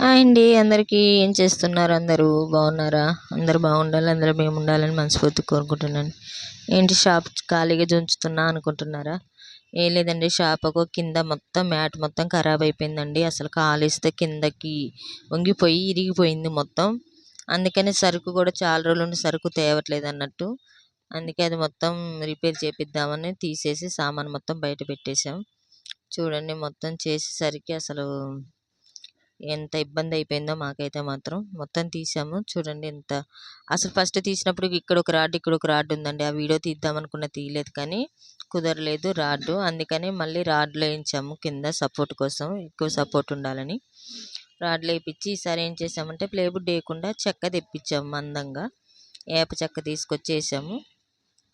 Hi అండి. అందరికీ ఏం చేస్తున్నారు? అందరూ బాగున్నారా? అందరూ బాగుండాలి అందరూ మేము ఉండాలని మనస్ఫూర్తి కోరుకుంటున్నాను. ఏంటి షాప్ ఖాళీగా జుంచుతున్నా అనుకుంటున్నారా? ఏం లేదండి షాప్ ఒక కింద మొత్తం మ్యాట్ మొత్తం ఖరాబ్ అయిపోయిందండి. అసలు కాలిస్తే కిందకి వంగిపోయి ఇరిగిపోయింది మొత్తం. అందుకని సరుకు కూడా చాలా రోజుల నుండి సరుకు తేవట్లేదు అన్నట్టు. అందుకే అది మొత్తం రిపేర్ చేపిద్దామని తీసేసి సామాన్ మొత్తం బయట పెట్టేశాం. చూడండి మొత్తం చేసేసరికి అసలు ఎంత ఇబ్బంది అయిపోయిందో మాకైతే మాత్రం మొత్తం తీసాము. చూడండి ఎంత అసలు ఫస్ట్ తీసినప్పుడు ఇక్కడ ఒక రాడ్ ఇక్కడ ఒక రాడ్ ఉందండి. ఆ వీడియో తీద్దాం అనుకున్న తీయలేదు కానీ కుదరలేదు రాడ్డు. అందుకని మళ్ళీ రాడ్లు వేయించాము కింద సపోర్ట్ కోసం ఎక్కువ సపోర్ట్ ఉండాలని. రాడ్లు వేయించి ఈసారి ఏం చేసామంటే ప్లేబుడ్ వేయకుండా చెక్క తెప్పించాము మందంగా. ఏప చెక్క తీసుకొచ్చేసాము.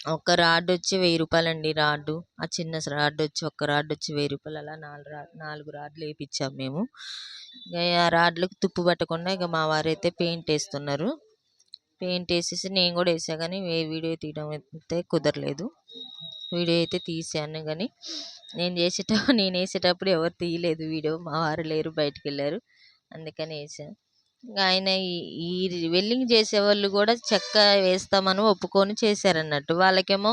ఒక రాడ్ వచ్చి వెయ్యి రూపాయలండి రాడ్ ఆ చిన్న రాడ్ వచ్చి ఒక రాడ్ వచ్చి వెయ్యి రూపాయలు అలా నాలుగు రా నాలుగు రాడ్లు వేయించాము మేము. ఆ రాడ్లకు తుప్పు పట్టకుండా ఇక మా వారైతే పెయింట్ వేస్తున్నారు. పెయింట్ వేసేసి నేను కూడా వేసా కానీ వీడియో తీయడం అయితే కుదరలేదు. వీడియో అయితే తీసాను కానీ నేను చేసేటప్పుడు నేను వేసేటప్పుడు ఎవరు తీయలేదు వీడియో. మా వారు లేరు బయటకు వెళ్ళారు. అందుకని వేసాను ఆయన ఈ వెల్డింగ్ చేసేవాళ్ళు కూడా చెక్క వేస్తామని ఒప్పుకొని చేశారన్నట్టు. వాళ్ళకేమో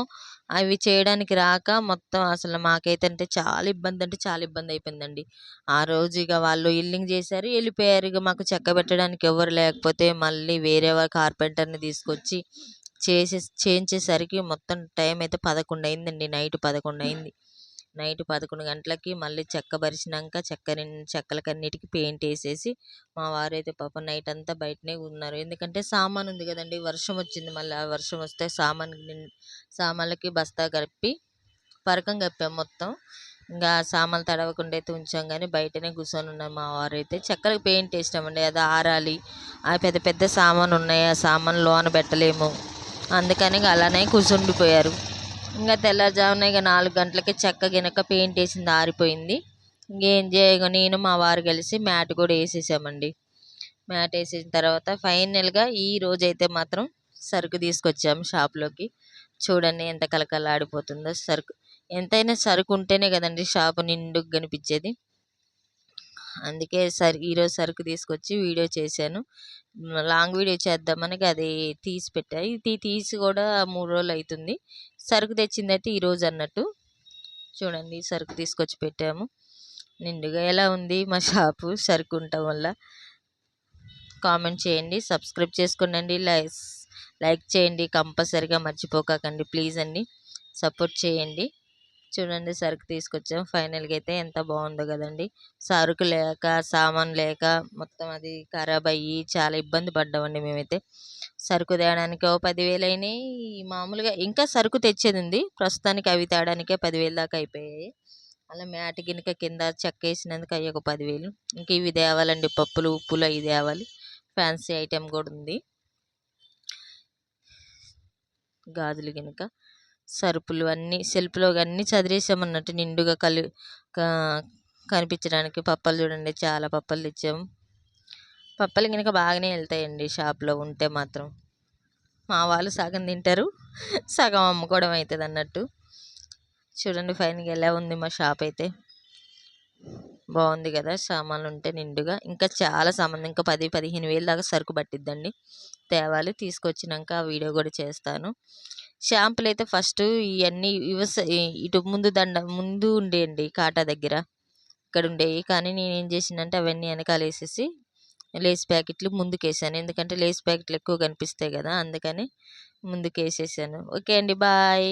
అవి చేయడానికి రాక మొత్తం అసలు మాకైతే అంటే చాలా ఇబ్బంది అంటే చాలా ఇబ్బంది అయిపోయిందండి. ఆ రోజు ఇక వాళ్ళు ఇల్లింగ్ చేశారు వెళ్ళిపోయారు. ఇక మాకు చెక్క పెట్టడానికి ఎవరు లేకపోతే మళ్ళీ వేరే కార్పెంటర్ని తీసుకొచ్చి చేసే చేయించేసరికి మొత్తం టైం అయితే పదకొండు అయిందండి నైట్ పదకొండు అయింది. నైట్ పదకొండు గంటలకి మళ్ళీ చెక్క బరిచినాక చెక్క చెక్కలకన్నిటికీ పెయింట్ వేసేసి మా వారైతే పాపం నైట్ అంతా బయటనే ఉన్నారు. ఎందుకంటే సామాన్ ఉంది కదండి వర్షం వచ్చింది మళ్ళీ ఆ వర్షం వస్తే సామాన్ సామాన్లకి బస్తా కప్పి పరకం కప్పాం మొత్తం. ఇంకా సామాన్లు తడవకుండా అయితే ఉంచాం కానీ బయటనే కూర్చొని ఉన్నాం మా వారు అయితే చెక్కలకు పెయింట్ వేసినామండి అది ఆరాలి. ఆ పెద్ద పెద్ద సామాను ఉన్నాయి ఆ సామాన్ లోన పెట్టలేము. అందుకని అలానే కూర్చుండిపోయారు. ఇంకా తెల్లారుజామున ఇక నాలుగు గంటలకి చెక్క గినక పెయింట్ వేసింది ఆరిపోయింది. ఇంకేం చేయగా నేను మా వారు కలిసి మ్యాట్ కూడా వేసేసామండి. మ్యాట్ వేసేసిన తర్వాత ఫైనల్గా ఈ రోజైతే మాత్రం సరుకు తీసుకొచ్చాము షాప్లోకి. చూడండి ఎంత కలకలాడిపోతుందో సరుకు. ఎంతైనా సరుకు ఉంటేనే కదండి షాపు నిండుగా కనిపించేది. అందుకే సరి ఈరోజు సరుకు తీసుకొచ్చి వీడియో చేశాను. లాంగ్ వీడియో చేద్దామని అది తీసి పెట్టా. ఇది తీసి కూడా మూడు రోజులు అవుతుంది సరుకు తెచ్చిందైతే ఈరోజు అన్నట్టు. చూడండి సరుకు తీసుకొచ్చి పెట్టాము. నిండుగా ఎలా ఉంది మా షాపు సరుకు ఉండటం వల్ల. కామెంట్ చేయండి సబ్స్క్రైబ్ చేసుకోండి లైక్ లైక్ చేయండి కంపల్సరిగా మర్చిపోకండి ప్లీజ్ అండి. సపోర్ట్ చేయండి. చూడండి సరుకు తీసుకొచ్చాం. ఫైనల్గా అయితే ఎంత బాగుందో కదండి. సరుకు లేక సామాన్ లేక మొత్తం అది ఖరాబ్ అయ్యి చాలా ఇబ్బంది పడ్డామండి మేమైతే. సరుకు తేయడానికి ఓ పదివేలు అయినాయి. మామూలుగా ఇంకా సరుకు తెచ్చేది ఉంది ప్రస్తుతానికి అవి తేయడానికే పదివేలు దాకా అయిపోయాయి. అలా మ్యాట్ గినక కింద చెక్క వేసినందుకు అయ్యి ఒక పదివేలు. ఇంకా ఇవి తేవాలండి. పప్పులు ఉప్పులు అవి తేవాలి. ఫ్యాన్సీ ఐటెం కూడా ఉంది. గాజులు గినక. సరుపులు అన్నీ సెల్ఫ్లో అన్నీ చదివేసామన్నట్టు నిండుగా కలి కనిపించడానికి పప్పలు చూడండి చాలా పప్పలు తెచ్చాము పప్పలు కనుక బాగానే వెళ్తాయండి షాప్లో ఉంటే మాత్రం. మా వాళ్ళు సగం తింటారు సగం అమ్ముకోవడం అవుతుంది అన్నట్టు చూడండి ఫైన్గా ఎలా ఉంది మా షాప్ అయితే. బాగుంది కదా సామాన్లు ఉంటే నిండుగా. ఇంకా చాలా సామాన్లు ఇంకా పది పదిహేను వేలు దాకా సరుకు పట్టిద్దండి. తేవాలి తీసుకొచ్చినాక ఆ వీడియో కూడా చేస్తాను. షాంపులు అయితే ఫస్ట్ ఇవన్నీ ఇవస ఇటు ముందు దండ ముందు ఉండేయండి కాటా దగ్గర. ఇక్కడ ఉండేవి కానీ నేను ఏం చేసిందంటే అవన్నీ వెనకాల వేసేసి లేస్ ప్యాకెట్లు ముందుకేసాను. ఎందుకంటే లేస్ ప్యాకెట్లు ఎక్కువ కనిపిస్తాయి కదా అందుకని ముందుకు వేసేసాను ఓకే అండి. బాయ్.